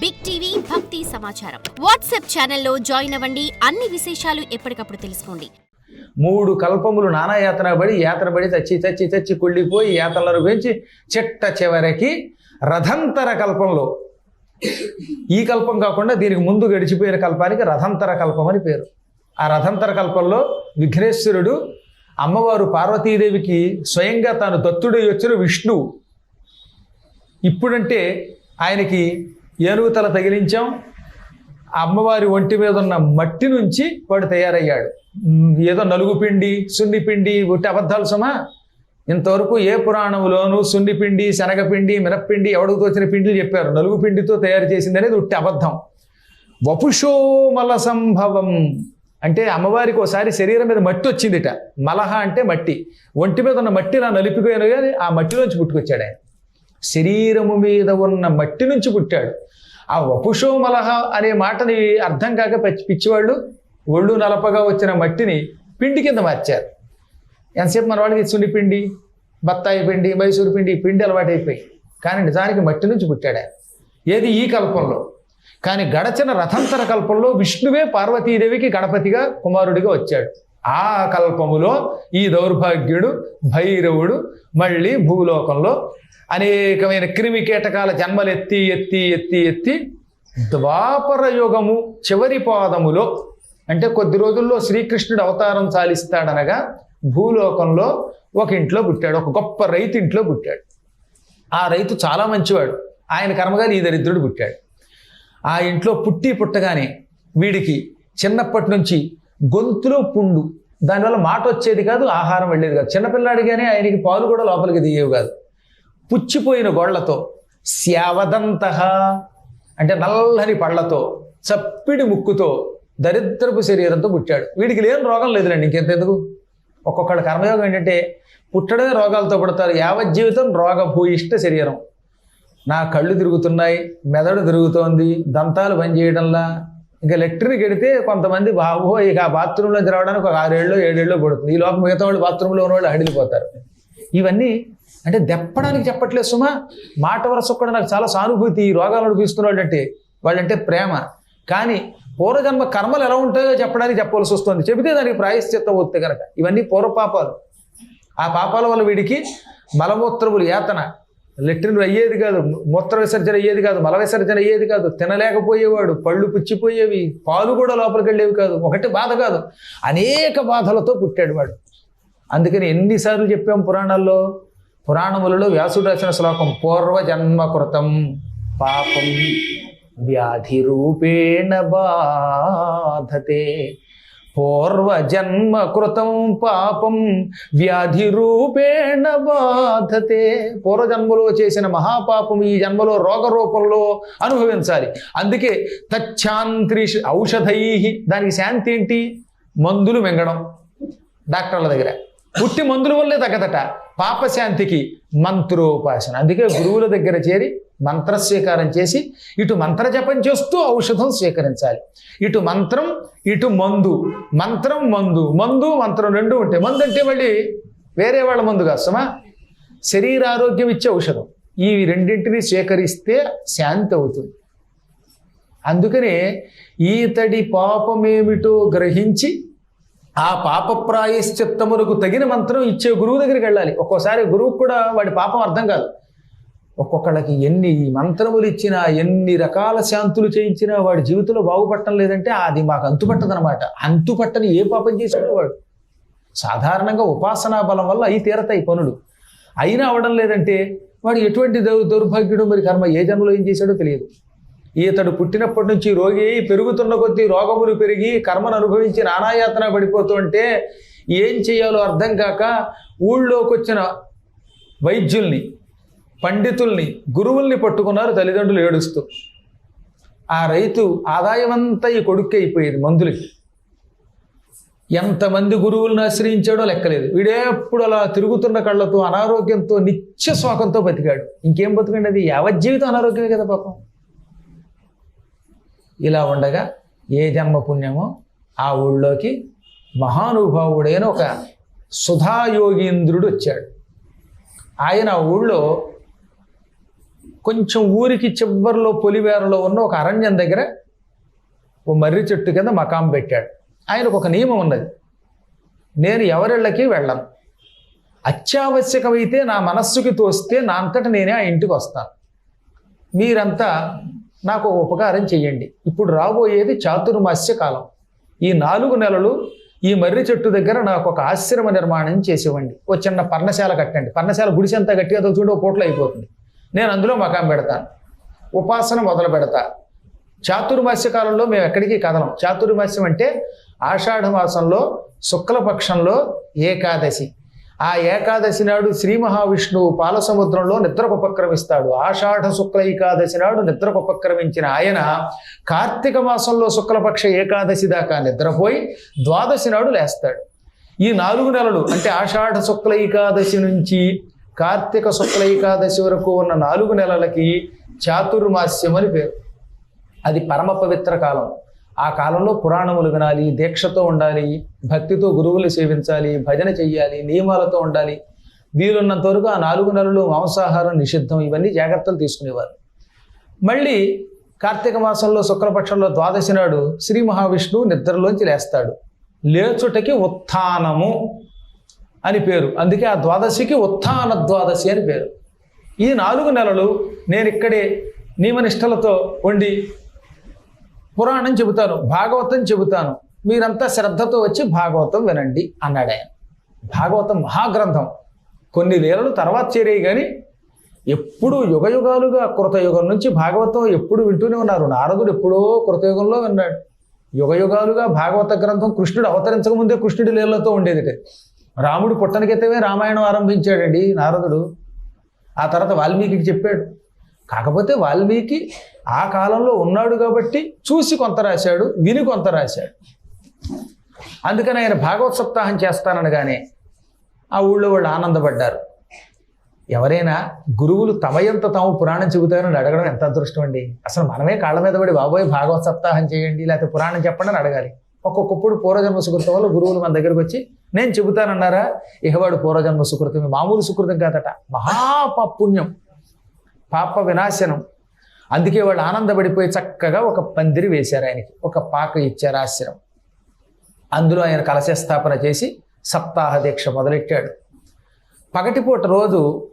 Big TV భక్తి సమాచారం. WhatsApp ఛానల్లో జాయిన్ అవ్వండి. అన్ని విశేషాలు ఎప్పటికప్పుడు తెలుసుకోండి. మూడు కల్పములు నానా యాతన పడి యాతన పడి చచ్చి చచ్చి చచ్చి కుళ్ళిపోయి యాతనలు పెంచి చిట్ట చివరికి రథంతర కల్పంలో. ఈ కల్పం కాకుండా దీనికి ముందు గడిచిపోయిన కల్పానికి రథంతర కల్పం అని పేరు. ఆ రథంతర కల్పంలో విఘ్నేశ్వరుడు అమ్మవారు పార్వతీదేవికి స్వయంగా తాను దత్తుడై వచ్చిన విష్ణువు. ఇప్పుడంటే ఆయనకి ఏనుగు తల తగిలించాం. అమ్మవారి ఒంటి మీద ఉన్న మట్టి నుంచి వాడు తయారయ్యాడు. ఏదో నలుగు పిండి సున్ని పిండి ఒట్టి అబద్ధాలు సుమా. ఇంతవరకు ఏ పురాణంలోనూ సున్ని పిండి శనగపిండి మినప్పిండి ఎవడికి తోచిన పిండిలు చెప్పారు. నలుగు పిండితో తయారు చేసింది అనేది ఉట్టి అబద్ధం. వపుషోమల సంభవం. అంటే అమ్మవారికి ఒకసారి శరీరం మీద మట్టి వచ్చిందిట. మలహ అంటే మట్టి. ఒంటి మీద ఉన్న మట్టి నా నలిపిపోయాను కానీ ఆ మట్టిలోంచి పుట్టుకొచ్చాడు ఆయన. శరీరము మీద ఉన్న మట్టి నుంచి పుట్టాడు. ఆ వపుషోమలహ అనే మాటని అర్థం కాక పిచ్చివాళ్ళు ఒళ్ళు నలపగా వచ్చిన మట్టిని పిండి కింద మార్చారు. ఎంతసేపు మన వాళ్ళకి ఇచ్చుండి పిండి బత్తాయి పిండి మైసూరు పిండి పిండి అలవాటైపోయి. కానీ నిజానికి మట్టి నుంచి పుట్టాడు ఏది ఈ కల్పంలో? కానీ గడచిన రథంతర కల్పంలో విష్ణువే పార్వతీదేవికి గణపతిగా కుమారుడిగా వచ్చాడు. ఆ కల్పములో ఈ దౌర్భాగ్యుడు భైరవుడు మళ్ళీ భూలోకంలో అనేకమైన క్రిమి కీటకాల జన్మలు ఎత్తి ఎత్తి ఎత్తి ఎత్తి ద్వాపర యుగము చివరి పాదములో అంటే కొద్ది రోజుల్లో శ్రీకృష్ణుడు అవతారం చాలిస్తాడనగా భూలోకంలో ఒక ఇంట్లో పుట్టాడు ఒక గొప్ప రైతు ఇంట్లో పుట్టాడు. ఆ రైతు చాలా మంచివాడు ఆయన కర్మగాని ఈ దరిద్రుడు పుట్టాడు. ఆ ఇంట్లో పుట్టి పుట్టగానే వీడికి చిన్నప్పటి నుంచి గొంతులో పుండు. దానివల్ల మాట వచ్చేది కాదు ఆహారం వెళ్ళేది కాదు. చిన్నపిల్లాడిగానే ఆయనకి పాలు కూడా లోపలికి దిగేవి కాదు. పుచ్చిపోయిన గోళ్ళతో శ్యావదంత అంటే నల్లని పళ్ళతో చప్పిడి ముక్కుతో దరిద్రపు శరీరంతో పుట్టాడు. వీడికి లేని రోగం లేదులేండి ఇంకెంతెందుకు ఒక్కొక్కళ్ళ కర్మయోగం ఏంటంటే పుట్టడమే రోగాలతో పడతారు. యావత్ జీవితం రోగభూయిష్ట శరీరం. నా కళ్ళు తిరుగుతున్నాయి మెదడు తిరుగుతోంది దంతాలు పనిచేయడంలా ఇంకా లెట్రిన్ గడితే కొంతమంది బాబో ఇక ఆ బాత్రూంలోంచి రావడానికి ఒక ఆరేళ్ళు ఏడేళ్ళు పడుతుంది. ఈ లోపల మిగతా వాళ్ళు బాత్రూంలో ఉన్న వాళ్ళు హడిలిపోతారు ఇవన్నీ అంటే దెప్పడానికి చెప్పట్లేదు సుమా. మాట వరస కూడా నాకు చాలా సానుభూతి ఈ రోగాలు చూస్తున్న అంటే వాళ్ళంటే ప్రేమ. కానీ పూర్వజన్మ కర్మలు ఎలా ఉంటాయో చెప్పడానికి చెప్పవలసి వస్తుంది. చెబితే దానికి ప్రాయశ్చిత్తం వస్తే కనుక ఇవన్నీ పూర్వపాపాలు. ఆ పాపాల వల్ల వీడికి మలమూత్రములు యాతన లెట్రిన్ అయ్యేది కాదు మూత్ర విసర్జన అయ్యేది కాదు మల విసర్జన అయ్యేది కాదు తినలేకపోయేవాడు పళ్ళు పుచ్చిపోయేవి పాలు కూడా లోపలికి వెళ్ళేవి కాదు ఒకటి బాధ కాదు అనేక బాధలతో పుట్టాడు వాడు. అందుకని ఎన్నిసార్లు చెప్పాం పురాణాల్లో పురాణములలో వ్యాసుడు రాసిన శ్లోకం పూర్వ జన్మకృతం పాపం వ్యాధి రూపేణ బాధతే. పూర్వ జన్మ కృతం పాపం వ్యాధి రూపేణ బాధతే. పూర్వజన్మలో చేసిన మహాపాపం ఈ జన్మలో రోగ రూపంలో అనుభవించాలి. అందుకే తచ్చాంత్రి ఔషధై దానికి శాంతి ఏంటి? మందులు మింగడం. డాక్టర్ల దగ్గర. పుట్టి మందుల వల్లే తగ్గదట. పాపశాంతికి మంత్రోపాసన. అందుకే గురువుల దగ్గర చేరి మంత్ర స్వీకారం చేసి ఇటు మంత్ర జపం చేస్తూ ఔషధం స్వీకరించాలి. ఇటు మంత్రం ఇటు మందు. మంత్రం మందు. మందు మంత్రం రెండు ఉంటాయి మందు అంటే మళ్ళీ వేరే వాళ్ళ మందు కాస్తమా శరీర ఆరోగ్యం ఇచ్చే ఔషధం. ఈ రెండింటిని స్వీకరిస్తే శాంతి అవుతుంది. అందుకనే ఈతడి పాపమేమిటో గ్రహించి ఆ పాప ప్రాయశ్చిత్తములకు తగిన మంత్రం ఇచ్చే గురువు దగ్గరికి వెళ్ళాలి. ఒక్కోసారి గురువుకు కూడా వాడి పాపం అర్థం కాదు. ఒక్కొక్కళ్ళకి ఎన్ని మంత్రములు ఇచ్చినా ఎన్ని రకాల శాంతులు చేయించినా వాడి జీవితంలో బాగుపడటం లేదంటే అది మాకు అంతుపట్టదనమాట అంతుపట్టని ఏ పాపం చేసాడో వాడు? సాధారణంగా ఉపాసనా బలం వల్ల అయి తీరతాయి పనులు. అయినా అవడం లేదంటే వాడు ఎటువంటి దౌ దౌర్భాగ్యుడు మరి కర్మ ఏ జన్మలో ఏం చేశాడో తెలియదు. ఈతడు పుట్టినప్పటి నుంచి రోగి అయి పెరుగుతున్న కొద్దీ రోగములు పెరిగి కర్మను అనుభవించి నానాయాతన పడిపోతుంటే ఏం చేయాలో అర్థం కాక ఊళ్ళోకి వచ్చిన వైద్యుల్ని పండితుల్ని గురువుల్ని పట్టుకున్నారు తల్లిదండ్రులు ఏడుస్తూ. ఆ రైతు ఆదాయమంతా ఈ కొడుక్కి అయిపోయేది మందులకి. ఎంతమంది గురువులను ఆశ్రయించాడో లెక్కలేదు. వీడేప్పుడు అలా తిరుగుతున్న కళ్ళతో అనారోగ్యంతో నిత్య శోకంతో బతికాడు. ఇంకేం బతికండి అది? యావజ్జీవితం అనారోగ్యమే కదా పాపం. ఇలా ఉండగా ఏ జన్మ పుణ్యమో ఆ ఊళ్ళోకి మహానుభావుడైన ఒక సుధాయోగీంద్రుడు వచ్చాడు. ఆయన ఆ ఊళ్ళో కొంచెం ఊరికి చివరిలో పొలివేరలో ఉన్న ఒక అరణ్యం దగ్గర ఓ మర్రి చెట్టు కింద మకాం పెట్టాడు. ఆయనకు ఒక నియమం ఉన్నది. నేను ఎవరిళ్ళకి వెళ్ళను. అత్యావశ్యకమైతే నా మనస్సుకి తోస్తే నా అంతట నేనే ఆ ఇంటికి వస్తాను. మీరంతా నాకు ఒక ఉపకారం చెయ్యండి. ఇప్పుడు రాబోయేది చాతుర్మాస్య కాలం. ఈ నాలుగు నెలలు ఈ మర్రి చెట్టు దగ్గర నాకు ఒక ఆశ్రమ నిర్మాణం చేసివ్వండి. ఓ చిన్న పర్ణశాల కట్టండి. పర్ణశాల గుడిసెంత గట్టిగా చూడు ఓ పూటలో అయిపోతుంది. నేను అందులో మకాం పెడతాను ఉపాసన మొదలు పెడతా. చాతుర్మాస్య కాలంలో మేము ఎక్కడికి కదలం. చాతుర్మాస్యం అంటే ఆషాఢ మాసంలో శుక్లపక్షంలో ఏకాదశి. ఆ ఏకాదశి నాడు శ్రీ మహావిష్ణువు పాలసముద్రంలో నిద్రకు ఉపక్రమిస్తాడు. ఆషాఢ శుక్ల ఏకాదశి నాడు నిద్రకు ఉపక్రమించిన ఆయన కార్తీక మాసంలో శుక్లపక్ష ఏకాదశి దాకా నిద్రపోయి ద్వాదశి నాడు లేస్తాడు. ఈ నాలుగు నెలలు అంటే ఆషాఢ శుక్ల ఏకాదశి నుంచి కార్తీక శుక్ల ఏకాదశి వరకు ఉన్న నాలుగు నెలలకి చాతుర్మాస్యం అని పేరు. అది పరమ పవిత్ర కాలం. ఆ కాలంలో పురాణములు వినాలి దీక్షతో ఉండాలి భక్తితో గురువులు సేవించాలి భజన చెయ్యాలి నియమాలతో ఉండాలి. వీలున్నంత వరకు ఆ నాలుగు నెలలు మాంసాహారం నిషిద్ధం ఇవన్నీ జాగ్రత్తలు తీసుకునేవారు. మళ్ళీ కార్తీక మాసంలో శుక్లపక్షంలో ద్వాదశి నాడు శ్రీ మహావిష్ణువు నిద్రలోంచి లేస్తాడు. లేచుటకి ఉత్థానము. అని పేరు. అందుకే ఆ ద్వాదశికి ఉత్థాన ద్వాదశి అని పేరు. ఈ నాలుగు నెలలు నేను ఇక్కడే నియమనిష్టలతో ఉండి పురాణం చెబుతాను భాగవతం చెబుతాను. మీరంతా శ్రద్ధతో వచ్చి భాగవతం వినండి అన్నాడు ఆయన. భాగవతం మహాగ్రంథం. కొన్ని వేలలు తర్వాత చేరాయి కానీ ఎప్పుడు యుగయుగాలుగా కృతయుగం నుంచి భాగవతం ఎప్పుడు వింటూనే ఉన్నారు. నారదుడు ఎప్పుడో కృతయుగంలో విన్నాడు. యుగయుగాలుగా భాగవత గ్రంథం కృష్ణుడు అవతరించక ముందే కృష్ణుడి లీలతో ఉండేది రాముడు పుట్టనికెత్తమే రామాయణం ఆరంభించాడండి నారదుడు. ఆ తర్వాత వాల్మీకి చెప్పాడు. కాకపోతే వాల్మీకి ఆ కాలంలో ఉన్నాడు కాబట్టి చూసి కొంత రాశాడు విని కొంత రాశాడు. అందుకని ఆయన భాగవత్ సప్తాహం చేస్తాననగానే ఆ ఊళ్ళో వాళ్ళు ఆనందపడ్డారు. ఎవరైనా గురువులు తమయంత తాము పురాణం చెబుతారని అడగడం ఎంత అదృష్టం అండి? అసలు మనమే కాళ్ళ మీద పడి బాబోయ్ భాగవత్ సప్తాహం చేయండి లేకపోతే పురాణం చెప్పండి అని అడగాలి. ఒక్కొక్కప్పుడు పూర్వజన్మ సుకృతం వల్ల గురువులు మన దగ్గరకు వచ్చి నేను చెబుతానన్నారా? ఇహవాడు పూర్వజన్మ సుకృతమే మామూలు సుకృతం కాదట. మహాపాపుణ్యం పాప వినాశనం. అందుకే వాళ్ళు ఆనందపడిపోయి చక్కగా ఒక పందిరి వేశారు ఆయనకి ఒక పాక ఇచ్చారు ఆశ్రమం. అందులో ఆయన కలశ స్థాపన చేసి సప్తాహ దీక్ష మొదలెట్టాడు. పగటిపూట రోజు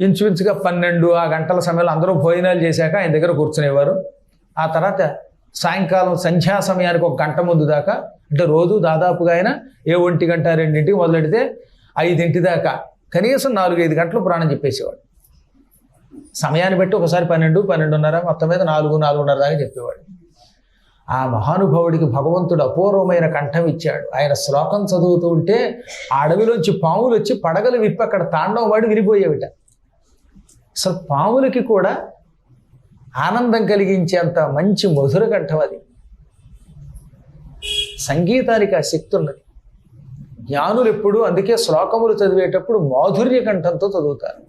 ఇంచుమించుగా పన్నెండు ఆ గంటల సమయంలో అందరూ భోజనాలు చేశాక ఆయన దగ్గర కూర్చునేవారు. ఆ తర్వాత సాయంకాలం సంధ్యా సమయానికి ఒక గంట ముందు దాకా అంటే రోజు దాదాపుగా ఆయన ఏ ఒంటి గంట రెండింటికి మొదలెడితే ఐదింటి దాకా. కనీసం నాలుగు ఐదు గంటలు పురాణం చెప్పేసేవాడు. సమయాన్ని బట్టి ఒకసారి పన్నెండు పన్నెండున్నర మొత్తం మీద నాలుగు నాలుగున్నర దాకా చెప్పేవాడు. ఆ మహానుభావుడికి భగవంతుడు అపూర్వమైన కంఠం ఇచ్చాడు. ఆయన శ్లోకం చదువుతూ ఉంటే ఆ అడవిలోంచి పాములు వచ్చి పడగలు విప్పి అక్కడ తాండవం వాడి విరిపోయేవిట అసలు పాములకి కూడా ఆనందం కలిగించేంత మంచి మధుర కంఠం అది. సంగీతానికి ఆ శక్తి ఉన్నది. జ్ఞానులు ఎప్పుడు అందుకే శ్లోకములు చదివేటప్పుడు మాధుర్య కంఠంతో చదువుతారు.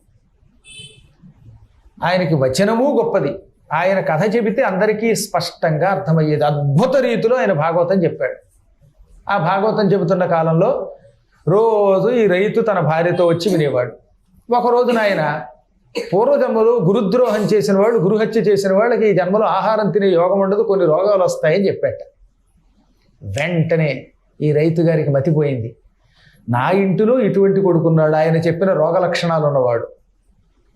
ఆయనకి వచనము గొప్పది. ఆయన కథ చెబితే అందరికీ స్పష్టంగా అర్థమయ్యేది. అద్భుత రీతిలో ఆయన భాగవతం చెప్పాడు. ఆ భాగవతం చెబుతున్న కాలంలో రోజు ఈ రైతు తన భార్యతో వచ్చి వినేవాడు. ఒక రోజున ఆయన పూర్వజన్మలో గురుద్రోహం చేసిన వాళ్ళు గురుహత్య చేసిన వాళ్ళకి ఈ జన్మలో ఆహారం తినే యోగం ఉండదు కొన్ని రోగాలు వస్తాయని చెప్పాట. వెంటనే ఈ రైతు గారికి మతిపోయింది. నా ఇంటిలో ఇటువంటి కొడుకున్నాడు. ఆయన చెప్పిన రోగ లక్షణాలు ఉన్నవాడు.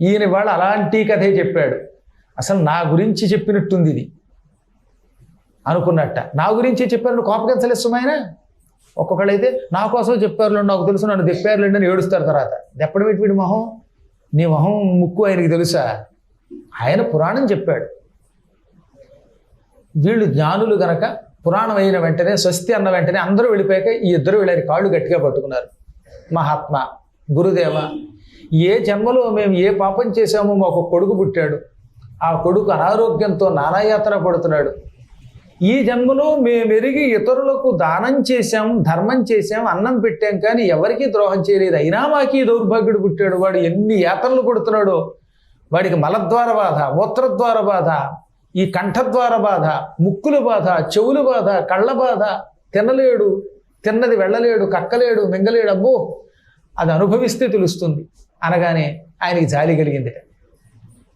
ఈయన వాళ్ళు అలాంటి కథే చెప్పాడు. అసలు నా గురించి చెప్పినట్టుంది ఇది. అనుకున్నట్ట. నా గురించి చెప్పారు. కోపగించలేదు సుమైన ఒక్కొక్కళ్ళైతే నా కోసం చెప్పారు నాకు తెలుసు. నన్ను తెప్పారులేండి అని ఏడుస్తారు తర్వాత. దెప్పడం పెట్టి వీడి మొహం? నీ మొహం ముక్కు ఆయనకి తెలుసా? ఆయన పురాణం చెప్పాడు. వీళ్ళు జ్ఞానులు గనక పురాణం అయిన వెంటనే స్వస్తి అన్న వెంటనే అందరూ వెళ్ళిపోయాక ఈ ఇద్దరు వీళ్ళని కాళ్ళు గట్టిగా పట్టుకున్నారు. మహాత్మ గురుదేవ ఏ జన్మలో మేము ఏ పాపం చేశామో మాకు ఒక కొడుకు పుట్టాడు. ఆ కొడుకు అనారోగ్యంతో నానాయాత్ర పడుతున్నాడు. ఈ జన్మలో మేమెరిగి ఇతరులకు దానం చేశాం ధర్మం చేశాం అన్నం పెట్టాం కానీ ఎవరికీ ద్రోహం చేయలేదు. అయినా మాకు ఈ దౌర్భాగ్యుడు పుట్టాడు. వాడు ఎన్ని యాత్రలు పడుతున్నాడో వాడికి మలద్వార బాధ మూత్రద్వార బాధ ఈ కంఠద్వార బాధ ముక్కుల బాధ చెవుల బాధ కళ్ళ బాధ తినలేడు తిన్నది వెళ్ళలేడు కక్కలేడు మింగలేడు అబ్బో! అది అనుభవిస్తే తెలుస్తుంది. అనగానే ఆయనకి జాలి కలిగింది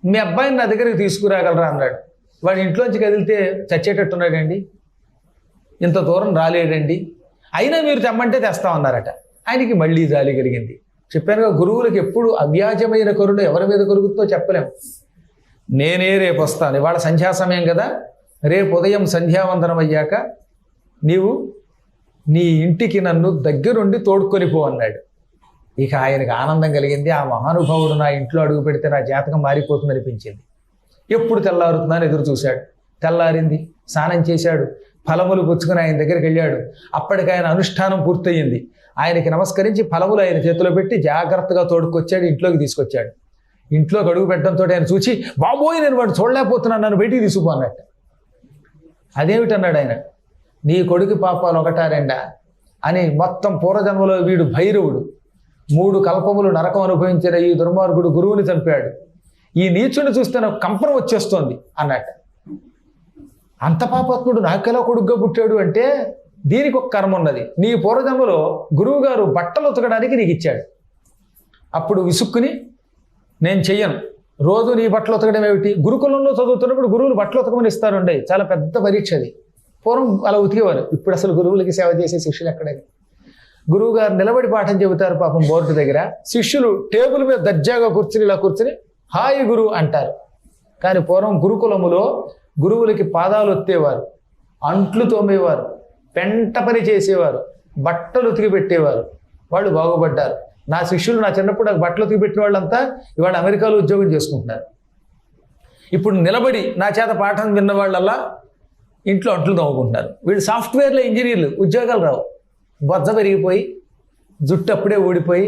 మీ అబ్బాయిని నా దగ్గరికి తీసుకురాగలరా? అన్నాడు. వాడి ఇంట్లోంచి కదిలితే చచ్చేటట్టున్నాడండి. ఇంత దూరం రాలేడండి. అయినా మీరు తెమ్మంటే తెస్తామన్నారట. ఆయనకి మళ్ళీ జాలి కలిగింది. చెప్పానుగా గురువులకు ఎప్పుడు అవ్యాజమైన కరుణ ఎవరి మీద కలుగుతుందో చెప్పలేము నేనే రేపు వస్తాను. ఇవాళ సంధ్యా సమయం కదా. రేపు ఉదయం సంధ్యావందనం అయ్యాక నీవు నీ ఇంటికి నన్ను దగ్గరుండి తోడుకొని పో అన్నాడు. ఇక ఆయనకు ఆనందం కలిగింది. ఆ మహానుభావుడు నా ఇంట్లో అడుగు పెడితే నా జాతకం మారిపోతుంది అనిపించింది. ఎప్పుడు తెల్లారుతుందని ఎదురు చూశాడు. తెల్లారింది స్నానం చేశాడు ఫలములు పుచ్చుకుని ఆయన దగ్గరికి వెళ్ళాడు. అప్పటికి ఆయన అనుష్ఠానం పూర్తయింది. ఆయనకి నమస్కరించి ఫలములు ఆయన చేతిలో పెట్టి జాగ్రత్తగా తోడుకొచ్చాడు ఇంట్లోకి తీసుకొచ్చాడు. ఇంట్లోకి అడుగు పెట్టడంతో ఆయన చూసి బాబోయ్ నేను వాడు చూడలేకపోతున్నాను నన్ను బయటికి తీసుకుపో అన్నట్టు. అదేమిటన్నాడు ఆయన? నీ కొడుకు పాపాలు ఒకటా రెండా అని మొత్తం పూర్వజన్మలో వీడు భైరవుడు. మూడు కల్పములు నరకం అనుభవించిన ఈ దుర్మార్గుడు గురువుని చంపాడు. ఈ నీచుని చూస్తే నాకు కంపనం వచ్చేస్తోంది అన్నట్టు. అంత పాపాత్ముడు నాకెలా కొడుగ్గా పుట్టాడు అంటే దీనికి ఒక కర్మ ఉన్నది. నీ పూర్వజన్మలో గురువుగారు బట్టలు ఉతకడానికి నీకు ఇచ్చాడు. అప్పుడు విసుక్కుని నేను చెయ్యను. రోజు నీ బట్టలు ఉతకడం ఏమిటి? గురుకులంలో చదువుతున్నప్పుడు గురువులు బట్టలు ఉతకమని ఇస్తారండి. చాలా పెద్ద పరీక్ష అది. పూర్వం అలా ఉతికేవారు. ఇప్పుడు అసలు గురువులకి సేవ చేసే శిష్యులు ఎక్కడే గురువు గారు నిలబడి పాఠం చెబుతారు పాపం బోర్డు దగ్గర. శిష్యులు టేబుల్ మీద దర్జాగా కూర్చుని ఇలా కూర్చుని హాయి గురువు అంటారు. కానీ పూర్వం గురుకులములో గురువులకి పాదాలు ఒత్తేవారు. అంట్లు తోమేవారు. పెంట పని చేసేవారు. బట్టలు ఉతికి పెట్టేవారు వాళ్ళు బాగుపడ్డారు. నా శిష్యులు నా చిన్నప్పుడు నాకు బట్టలు తీపెట్టిన వాళ్ళంతా ఇవాళ అమెరికాలో ఉద్యోగం చేసుకుంటున్నారు. ఇప్పుడు నిలబడి నా చేత పాఠం విన్న వాళ్ళల్లా ఇంట్లో అంట్లు తవ్వుకుంటున్నారు. వీళ్ళు సాఫ్ట్వేర్లో ఇంజనీర్లు ఉద్యోగాలు రావు. బొజ్జ పెరిగిపోయి జుట్టు అప్పుడే ఊడిపోయి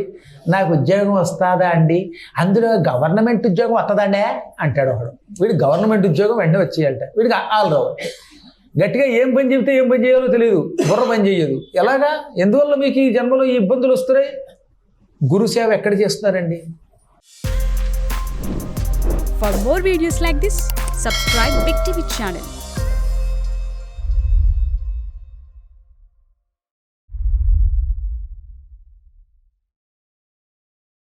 నాకు ఉద్యోగం వస్తుందా అండి? అందులో గవర్నమెంట్ ఉద్యోగం వస్తుందండే అంటాడు ఒకడు. వీడు గవర్నమెంట్ ఉద్యోగం వెంటనే వచ్చేయాలట. వీడికి ఆల్ రావు. గట్టిగా ఏం పని చెబితే ఏం పని చేయాలో తెలియదు బుర్ర పని చేయదు ఎలాగా? ఎందువల్ల మీకు ఈ జన్మలో ఈ ఇబ్బందులు వస్తున్నాయి? గురు సేవ ఎక్కడ చేస్తున్నారండి? For more videos like this subscribe Big TV channel